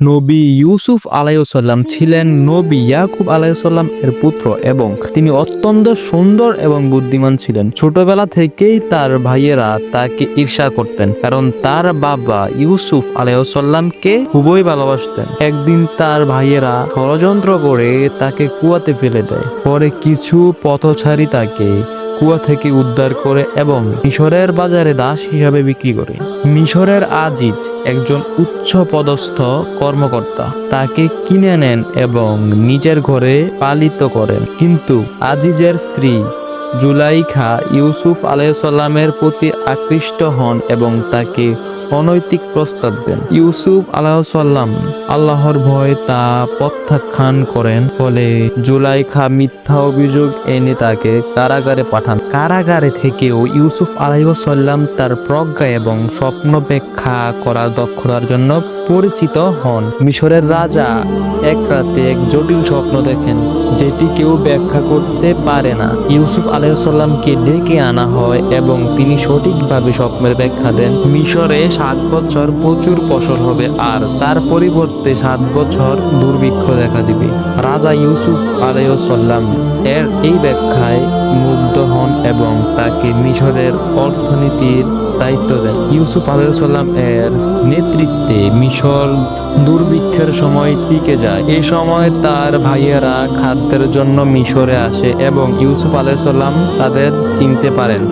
নবী ইউসুফ আলাইসাল্লাম ছিলেন নবী ইয়াকুব আলাইসাল্লাম এর পুত্র এবং তিনি অত্যন্ত সুন্দর এবং বুদ্ধিমান ছিলেন। ছোটবেলা থেকেই তার ভাইয়েরা তাকে ঈর্ষা করতেন কারণ তার বাবা ইউসুফ আলাইসাল্লামকে খুবই ভালোবাসতেন। একদিন তার ভাইয়েরা ষড়যন্ত্র করে তাকে কুয়াতে ফেলে দেয়। পরে কিছু পথচারী তাকে কুয়া থেকে উদ্ধার করে এবং মিশরের বাজারে দাস হিসাবে বিক্রি করে। মিশরের আজিজ একজন উচ্চ পদস্থ কর্মকর্তা। তাকে কিনে নেন এবং নিজের ঘরে পালিত করেন। কিন্তু আজিজের স্ত্রী জুলাইখা ইউসুফ আলাইসাল্লামের প্রতি আকৃষ্ট হন এবং তাকে অনৈতিক প্রস্তাব দেন। ইউসুফ আলাইসাল্লাম আল্লাহর ভয়ে তা প্রত্যাখ্যান করেন, ফলে জুলাইখা মিথ্যা অভিযোগ এনে তাকে কারাগারে পাঠান। কারাগারে থেকেও ইউসুফ আলাইসাল্লাম তার প্রজ্ঞা এবং স্বপ্ন ব্যাখ্যা করার দক্ষতার জন্য পরিচিত হন। মিশরের রাজা এক রাতে এক জটিল স্বপ্ন দেখেন, যেটি কেউ ব্যাখ্যা করতে পারে না। ইউসুফ আলাইসাল্লামকে ডেকে আনা হয় এবং তিনি সঠিকভাবে স্বপ্নের ব্যাখ্যা দেন। মিশরে সাত বছর প্রচুর ফসল হবে আর তার পরিবর্তে সাত বছর দুর্ভিক্ষ দেখা দিবে। রাজা ইউসুফ আলাইসাল্লাম এর এই ব্যাখ্যায় মুগ্ধ হন এবং তাকে মিশরের অর্থনীতির দায়িত্ব দেন। ইউসুফ আলাইসাল্লাম এর নেতৃত্বে মিশর দুর্ভিক্ষের সময় টিকে যায়। এই সময় তার ভাইয়েরা খাদ্যের জন্য মিশরে আসে এবং ইউসুফ আলাইসাল্লাম তাদের চিনতে পারেন।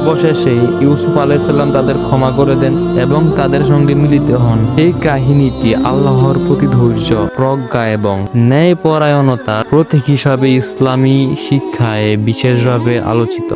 অবশেষে ইউসুফ আলাইসাল্লাম তাদের ক্ষমা করে দেন এবং তাদের সঙ্গে মিলিত হন। এই কাহিনীটি আল্লাহর প্রতি ধৈর্য, প্রজ্ঞা এবং ন্যায় ন্যায়পরায়ণতার প্রতীক হিসাবে ইসলামী শিক্ষায় বিশেষভাবে আলোচিত।